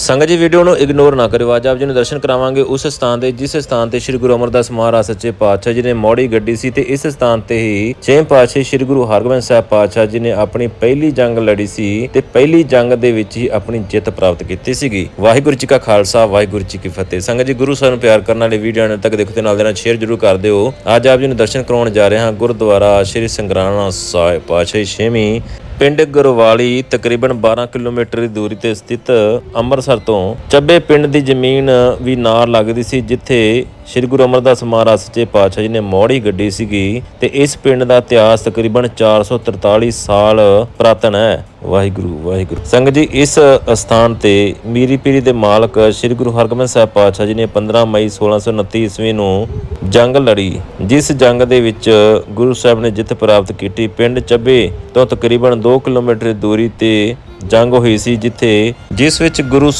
ਸੰਗਤ ਜੀ ਵੀਡੀਓ ਨੂੰ ਇਗਨੋਰ ਨਾ ਕਰਿਓ। ਅੱਜ ਆਪ ਜੀ ਨੂੰ ਦਰਸ਼ਨ ਕਰਾਵਾਂਗੇ ਉਸ ਸਥਾਨ ਦੇ ਜਿਸ ਸਥਾਨ ਤੇ ਸ੍ਰੀ ਗੁਰੂ ਅਮਰਦਾਸ ਮਹਾਰਾਜ ਸੱਚੇ ਪਾਤਸ਼ਾਹ ਜੀ ਨੇ ਮੋੜੀ ਗੱਡੀ ਸੀ ਤੇ ਇਸ ਸਥਾਨ ਤੇ ਹੀ ਛੇਵੇਂ ਪਾਤਸ਼ਾਹ ਸ੍ਰੀ ਗੁਰੂ ਹਰਗੋਬਿੰਦ ਸਾਹਿਬ ਪਾਤਸ਼ਾਹ ਜੀ ਨੇ ਆਪਣੀ ਪਹਿਲੀ ਜੰਗ ਲੜੀ ਸੀ ਤੇ ਪਹਿਲੀ ਜੰਗ ਦੇ ਵਿੱਚ ਹੀ ਆਪਣੀ ਜਿੱਤ ਪ੍ਰਾਪਤ ਕੀਤੀ ਸੀਗੀ। ਵਾਹਿਗੁਰੂ ਜੀ ਕਾ ਖਾਲਸਾ, ਵਾਹਿਗੁਰੂ ਜੀ ਕੀ ਫਤਿਹ। ਸੰਗਤ ਜੀ, ਗੁਰੂ ਸਾਹਿਬ ਨੂੰ ਪਿਆਰ ਕਰਨ ਵਾਲੇ ਵੀਡੀਓ ਨੇ ਤੱਕ ਦੇਖੋ ਤੇ ਨਾਲ ਦੇ ਨਾਲ ਸ਼ੇਅਰ ਜ਼ਰੂਰ ਕਰ ਦਿਓ। ਅੱਜ ਆਪ ਜੀ ਨੂੰ ਦਰਸ਼ਨ ਕਰਾਉਣ ਜਾ ਰਹੇ ਹਾਂ ਗੁਰਦੁਆਰਾ ਸ੍ਰੀ ਸੰਗਰਾਣਾ ਸਾਹਿਬ, ਪਾਤਸ਼ਾਹੀ ਛੇਵੀਂ ਪਿੰਡ ਗੁਰਵਾਲੀ ਤਕਰੀਬਨ 12 ਕਿਲੋਮੀਟਰ ਦੀ ਦੂਰੀ ਤੇ ਸਥਿਤ ਅੰਮ੍ਰਿਤਸਰ ਤੋਂ ਚੱਬੇ ਪਿੰਡ ਦੀ ਜ਼ਮੀਨ ਵੀ ਨਾਲ ਲੱਗਦੀ ਸੀ, ਜਿੱਥੇ ਸ੍ਰੀ ਗੁਰੂ ਅਮਰਦਾਸ ਮਹਾਰਾਜ ਸੱਚੇ ਪਾਤਸ਼ਾਹ ਜੀ ਨੇ ਮੋੜੀ ਗੱਡੀ ਸੀਗੀ ਤੇ ਇਸ ਪਿੰਡ ਦਾ ਇਤਿਹਾਸ ਤਕਰੀਬਨ 443 ਸਾਲ ਪੁਰਾਤਨ ਹੈ। ਵਾਹਿਗੁਰੂ ਵਾਹਿਗੁਰੂ। ਸੰਗਤ ਜੀ, ਇਸ ਸਥਾਨ ਤੇ ਮੀਰੀ ਪੀਰੀ ਦੇ ਮਾਲਕ ਸ੍ਰੀ ਗੁਰੂ ਹਰਗੋਬਿੰਦ ਸਾਹਿਬ ਪਾਤਸ਼ਾਹ ਜੀ ਨੇ 15 ਮਈ 1629 ਈਸਵੀ ਨੂੰ ਜੰਗ ਲੜੀ, ਜਿਸ ਜੰਗ ਦੇ ਵਿੱਚ ਗੁਰੂ ਸਾਹਿਬ ਨੇ ਜਿੱਤ ਪ੍ਰਾਪਤ ਕੀਤੀ। ਪਿੰਡ ਚੱਬੇ ਤੋਂ ਤਕਰੀਬਨ 2 ਕਿਲੋਮੀਟਰ ਦੂਰੀ ਤੇ ਜੰਗ ਹੋਈ ਸੀ, ਜਿੱਥੇ ਜਿਸ ਵਿੱਚ ਗੁਰੂ ਸਾਹਿਬ